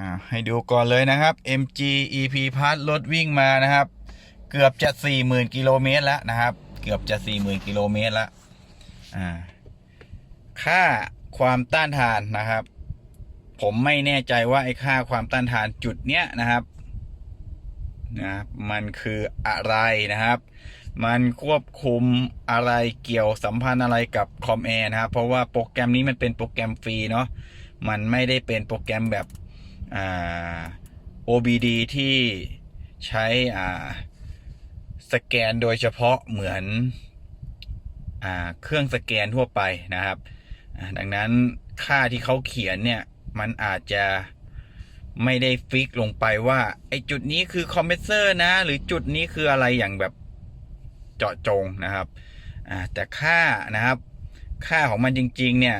อ่าให้ดูก่อนเลยนะครับ MG EP Plus รถวิ่งมานะครับ เกือบจะ 40,000กิโลเมตรแล้วนะครับ เกือบจะ 40,000กิโลเมตรแล้วอ่าค่าความต้านทานนะครับ ผมไม่แน่ใจว่าไอ้ค่าความต้านทานจุดเนี้ยนะครับนะมันคืออะไรนะครับ มันควบคุมอะไรเกี่ยวสัมพันธ์อะไรกับคอมแอร์นะครับ เพราะว่าโปรแกรมนี้มันเป็นโปรแกรมฟรีเนาะ มันไม่ได้เป็นโปรแกรมแบบ OBD ที่ใช้อ่าสแกนโดยเฉพาะเหมือนอ่าเครื่องสแกนทั่วไปนะครับ ดังนั้นค่าที่เขาเขียนเนี่ยมันอาจจะไม่ได้ฟิกลงไปว่าไอจุดนี้คือคอมเพรสเซอร์นะ หรือจุดนี้คืออะไรอย่างแบบเจาะจงนะครับแต่ค่านะครับ ค่าของมันจริง ๆ เนี่ย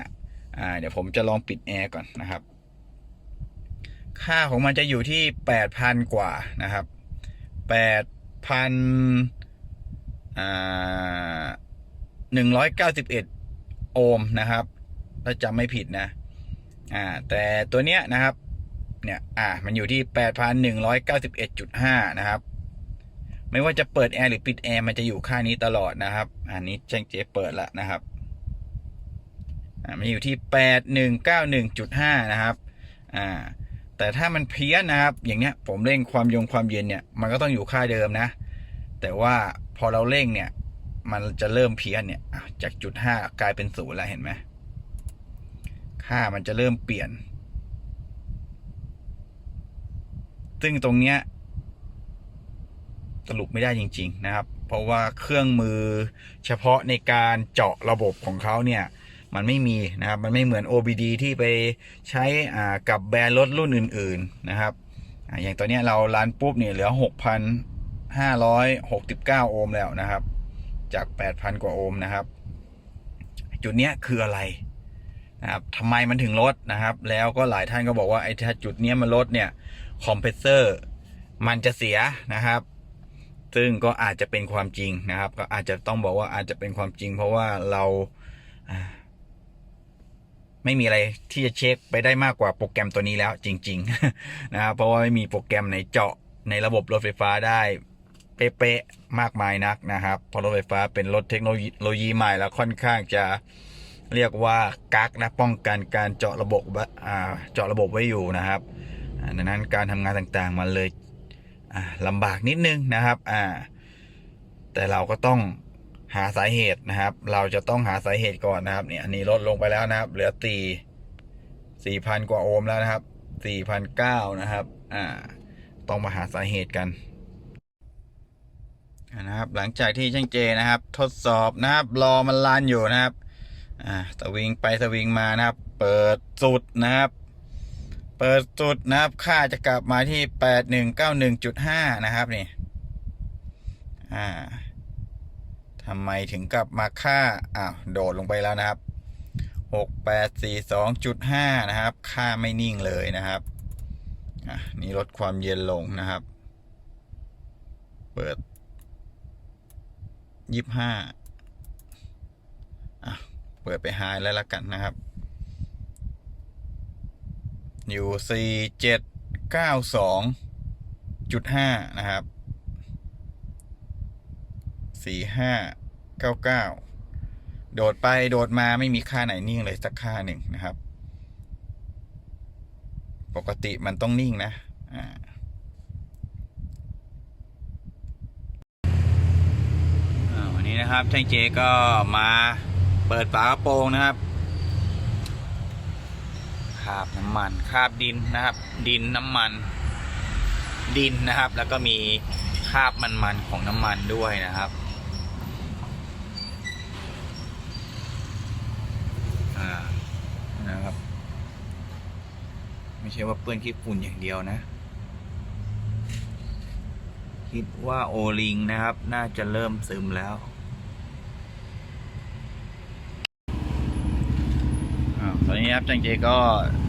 เดี๋ยวผมจะลองปิดแอร์ก่อนนะครับ ค่าของมันจะอยู่ที่แปดพันกว่านะครับแปดพันหนึ่งร้อยเก้าสิบเอ็ดโอห์มนะครับ ถ้าจำไม่ผิดนะ อ่า แต่ตัวเนี้ยนะครับ เนี่ย อ่า มันอยู่ที่แปดพันหนึ่งร้อยเก้าสิบเอ็ดจุดห้านะครับ ไม่ว่าจะเปิดแอร์หรือปิดแอร์มันจะอยู่ค่านี้ตลอดนะครับ อันนี้แจ้งเจ๊เปิดล้วนะครับ อ่า มันอยู่ที่แปดหนึ่งเก้าหนึ่งจุดห้านะครับ อ่า แต่ถ้ามันเพี้ยนนะครับ อย่างเนี้ยผมเร่งความยงความเย็นเนี่ยมันก็ต้องอยู่ค่าเดิมนะ แต่ว่าพอเราเร่งเนี่ย มันจะเริ่มเพี้ยนเนี่ยจากจุดห้ากลายเป็นศูนย์แล้วเห็นไหมค่ามันจะเริ่มเปลี่ยน ซึ่งตรงเนี้ยสรุปไม่ได้จริง ๆ นะครับ เพราะว่าเครื่องมือเฉพาะในการเจาะระบบของเขาเนี่ย มันไม่มีนะครับ มันไม่เหมือน OBD ที่ไปใช้กับแบรนด์รถรุ่นอื่น ๆนะครับออย่างตัวเนี้เรารันปุ๊บเนี่ยเหลือ 6,569 โอห์มแล้วนะครับ จาก 8,000 กว่าโอห์มนะครับ จุดเนี้ยคืออะไรนะครับทำไมมันถึงลดนะครับ แล้วก็หลายท่านก็บอกว่าไอ้ถ้าจุดเนี้ยมันลดเนี่ยคอมเพรสเซอร์มันจะเสียนะครับซึ่งก็อาจจะเป็นความจริงนะครับ ก็อาจจะต้องบอกว่าอาจจะเป็นความจริง เพราะว่าเรา ไม่มีอะไรที่จะเช็คไปได้มากกว่าโปรแกรมตัวนี้แล้วจริงๆนะครับเพราะว่าไม่มีโปรแกรมไหนเจาะในระบบรถไฟฟ้าได้เป๊ะๆมากมายนักนะครับเพราะรถไฟฟ้าเป็นรถเทคโนโลยีใหม่แล้วค่อนข้างจะเรียกว่ากักนะป้องกันการเจาะระบบอ่าเจาะระบบไว้อยู่นะครับดังนั้นการทำงานต่างๆมันเลยอ่าลำบากนิดนึงนะครับแต่เราก็ต้อง หาสาเหตุนะครับ เราจะต้องหาสาเหตุก่อนนะครับ เนี่ยอันนี้ลดลงไปแล้วนะครับ เหลือตีสี่พันกว่าโอห์มแล้วนะครับสี่พันเก้านะครับ อ่า ต้องมาหาสาเหตุกันนะครับ หลังจากที่ช่างเจนะครับ ทดสอบนะครับ รอมันลันอยู่นะครับ อ่าสวิงไปสวิงมานะครับ เปิดสุดนะครับ เปิดจุดนะครับ ค่าจะกลับมาที่แปดหนึ่งเก้าหนึ่งจุดห้านะครับนี่ อ่า ทำไมถึงกลับมาค่าอ้าวโดดลงไปแล้วนะครับหกแปดสี่สองจุดห้านะครับ ค่าไม่นิ่งเลยนะครับอะนี่ลดความเย็นลงนะครับ เปิดยี่ห้าอะเปิดไปไฮแล้วละกันนะครับ อยู่สี่เจ็ดเก้าสองจุดห้านะครับ สี่ห้าเก้าเก้าโดดไปโดดมาไม่มีค่าไหนนิ่งเลยสักค่าหนึ่งนะครับ ปกติมันต้องนิ่งนะอ่าวันนี้นะครับช่างเจก็มาเปิดฝากระโปรงนะครับคาบน้ำมันคาบดินนะครับ ดินน้ำมัน ดินนะครับ แล้วก็มีคาบมันๆของน้ำมันด้วยนะครับอ่านะครับ ไม่ใช่ว่าเปื้อนขี้ฝุ่นอย่างเดียวนะ คิดว่าโอลิงนะครับ น่าจะเริ่มซึมแล้วอ่าตอนนี้ครับจังเจก็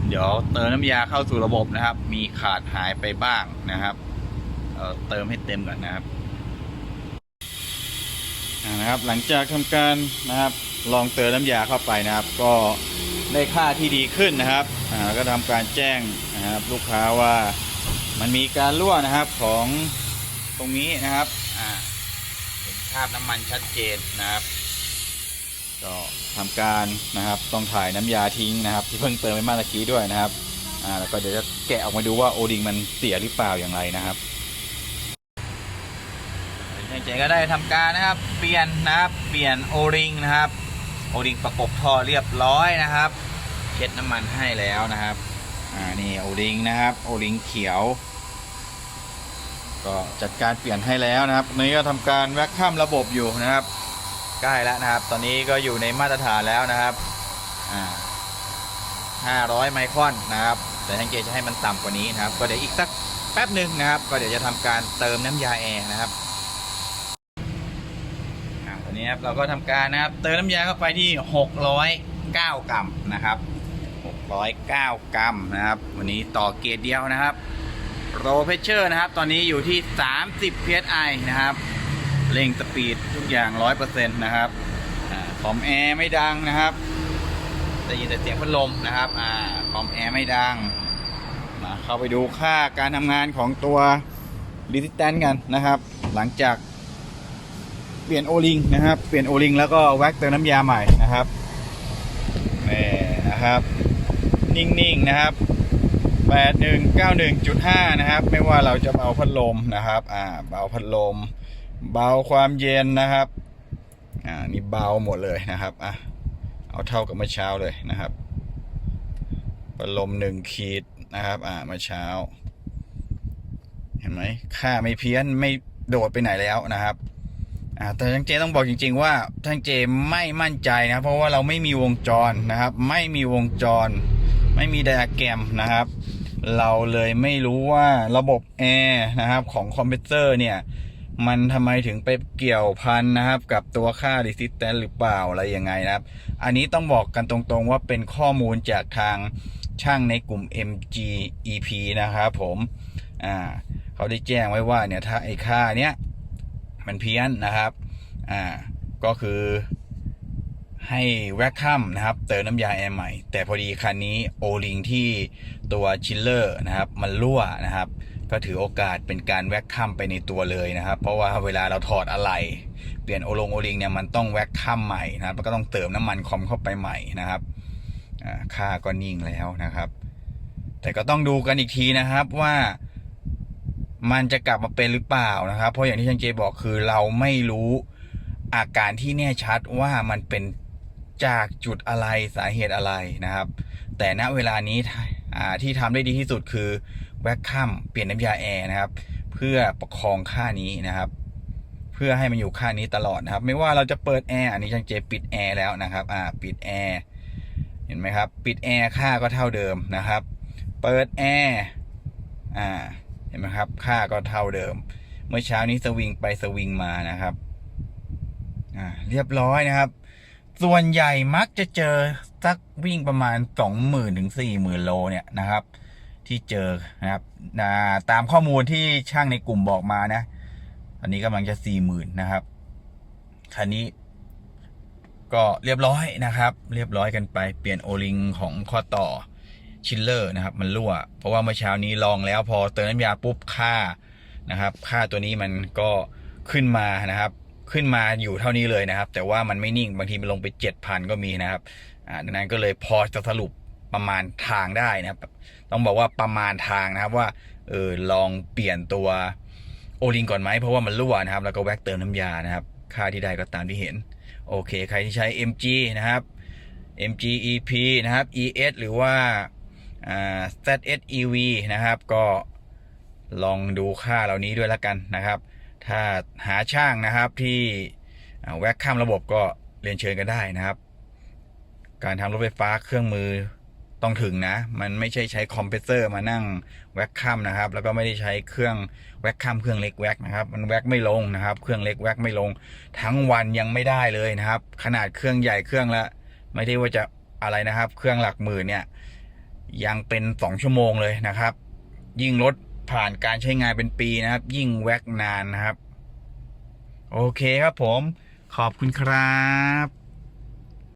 เดี๋ยวเติมน้ำยาเข้าสู่ระบบนะครับ มีขาดหายไปบ้างนะครับเเติมให้เต็มก่อนนะครับอ่านะครับ หลังจากทำการนะครับ ลองเติมน้ำยาเข้าไปนะครับ ก็ได้ค่าที่ดีขึ้นนะครับอ่าก็ทำการแจ้งนะครับลูกค้าว่ามันมีการรั่วนะครับของตรงนี้นะครับอ่าเห็นคราบน้ำมันชัดเจนนะครับก็ทำการนะครับต้องถ่ายน้ำยาทิ้งนะครับ ที่เพิ่งเติมไปเมื่อกี้ด้วยนะครับอ่าแล้วก็เดี๋ยวจะแกะออกมาดูว่าโอดิงมันเสียหรือเปล่าอย่างไรนะครับช่างเจก็ได้ทำการนะครับ เปลี่ยนนะครับ เปลี่ยนโอริงนะครับ โอริงประกบท่อเรียบร้อยนะครับ เช็ดน้ำมันให้แล้วนะครับ อ่านี่โอริงนะครับ โอริงเขียว ก็จัดการเปลี่ยนให้แล้วนะครับนี้ก็ทำการแว็กข้ามระบบอยู่นะครับ ใกล้แล้วนะครับ ตอนนี้ก็อยู่ในมาตรฐานแล้วนะครับ อ่า500 ไมครอนนะครับ แต่ทางเกจจะให้มันต่ำกว่านี้นะครับ ก็เดี๋ยวอีกสักแป๊บหนึ่งนะครับ ก็เดี๋ยวจะทำการเติมน้ำยาแอร์นะครับ นนี้ครับเราก็ทำการนะครับ เติมน้ำยาเข้าไปที่ 609 กรัมนะครับ 609 กรัมนะครับ วันนี้ต่อเกจเดียวนะครับโรเพชเชอร์นะครับ ตอนนี้อยู่ที่ 30 psi นะครับเร่งสปีดทุกอย่าง 100%นะครับอาคอมแอร์ไม่ดังนะครับได้ยินแต่เสียงพัดลมนะครับอ่าคอมแอร์ไม่ดังมาเข้าไปดูค่าการทำงานของตัวดิจิต a นกันนะครับ หลังจาก เปลี่ยนโอลิงนะครับ เปลี่ยนโอลิงแล้วก็แว็กเติมน้ำยาใหม่นะครับนี่นะครับ นิ่งๆนะครับ 8191.5 นะครับ ไม่ว่าเราจะเบาพัดลมนะครับ อ่า เบาพัดลม เบาความเย็นนะครับ อ่า นี่เบาหมดเลยนะครับ อะ เอาเท่ากับเมื่อเช้าเลยนะครับ พัดลมหนึ่งขีดนะครับ อ่า เมื่อเช้า เห็นไหม ค่าไม่เพี้ยนไม่โดดไปไหนแล้วนะครับ อ่าแต่ทั้งเจต้องบอกจริง ๆ ว่าทั้งเจไม่มั่นใจนะ เพราะว่าเราไม่มีวงจรนะครับ ไม่มีวงจร ไม่มีไดอะแกรมนะครับ เราเลยไม่รู้ว่าระบบแอร์นะครับของคอมเพรสเซอร์เนี่ยมันทำไมถึงไปเกี่ยวพันนะครับ กับตัวค่า resistance หรือเปล่าอะไรยังไงนะครับ อันนี้ต้องบอกกันตรงๆว่าเป็นข้อมูลจากทางช่างในกลุ่ม MGEP นะครับผมอ่าเขาได้แจ้งไว้ว่าเนี่ยถ้าไอ้ค่าเนี้ย มันเพี้ยนนะครับ อ่า ก็คือให้แว็กคัมนะครับ เติมน้ำยาแอร์ใหม่ แต่พอดีคันนี้โอลิงที่ตัวชิลเลอร์นะครับ มันรั่วนะครับ ก็ถือโอกาสเป็นการแว็กคัมไปในตัวเลยนะครับ เพราะว่าเวลาเราถอดอะไรเปลี่ยนโอลงโอลิงเนี่ยมันต้องแว็กคัมใหม่นะครับก็ต้องเติมน้ำมันคอมเข้าไปใหม่นะครับอ่าค่าก็นิ่งแล้วนะครับ แต่ก็ต้องดูกันอีกทีนะครับว่า มันจะกลับมาเป็นหรือเปล่านะครับ เพราะอย่างที่ช่างเจบอกคือเราไม่รู้อาการที่แน่ชัดว่ามันเป็นจากจุดอะไรสาเหตุอะไรนะครับ แต่ณเวลานี้ที่ทำได้ดีที่สุดคือแว็กคัมเปลี่ยนน้ำยาแอร์นะครับ เพื่อประคองค่านี้นะครับ เพื่อให้มันอยู่ค่านี้ตลอดนะครับ ไม่ว่าเราจะเปิดแอร์อันนี้ช่างเจปิดแอร์แล้วนะครับอ่าปิดแอร์เห็นไหมครับ ปิดแอร์ค่าก็เท่าเดิมนะครับ เปิดแอร์อ่า เห็นไหมครับ ค่าก็เท่าเดิม เมื่อเช้านี้สวิงไปสวิงมานะครับอ่าเรียบร้อยนะครับ ส่วนใหญ่มักจะเจอสักวิ่งประมาณสองหมื่นถึงสี่หมื่นโลเนี่ยนะครับ ที่เจอนะครับาตามข้อมูลที่ช่างในกลุ่มบอกมานะ อันนี้กำลังจะสี่หมื่นนะครับคันนี้ก็เรียบร้อยนะครับ เรียบร้อยกันไปเปลี่ยนโอลิงของข้อต่อ ชิลเลอร์นะครับ มันรั่ว เพราะว่าเมื่อเช้านี้ลองแล้วพอเติมน้ำยาปุ๊บค่านะครับ ค่าตัวนี้มันก็ขึ้นมานะครับ ขึ้นมาอยู่เท่านี้เลยนะครับ แต่ว่ามันไม่นิ่งบางทีมันลงไปเจ็ดพันก็มีนะครับอ่าดังนั้นก็เลยพอจะสรุปประมาณทางได้นะครับ ต้องบอกว่าประมาณทางนะครับว่าเออลองเปลี่ยนตัวโอลิงก่อนไหมเพราะว่ามันรั่วนะครับ แล้วก็แว็กเติมน้ำยานะครับ ค่าที่ได้ก็ตามที่เห็น โอเค ใครที่ใช้ MG นะครับ MG EP นะครับ ES หรือว่า ZSEV นะครับ ก็ลองดูค่าเหล่านี้ด้วยละกันนะครับ ถ้าหาช่างนะครับที่แวกข้ามระบบก็เรียนเชิญกันได้นะครับ การทำรถไฟฟ้าเครื่องมือต้องถึงนะ มันไม่ใช่ใช้คอมเพรสเซอร์มานั่งแวกข้ามนะครับ แล้วก็ไม่ได้ใช้เครื่องแวกข้ามเครื่องเล็กแวกนะครับ มันแวกไม่ลงนะครับ เครื่องเล็กแวกไม่ลง ทั้งวันยังไม่ได้เลยนะครับ ขนาดเครื่องใหญ่เครื่องละ ไม่ได้ว่าจะอะไรนะครับ เครื่องหลักหมื่นเนี่ย ยังเป็นสองชั่วโมงเลยนะครับ ยิ่งรถผ่านการใช้งานเป็นปีนะครับ ยิ่งแว็กนานนะครับ โอเคครับผม ขอบคุณครับ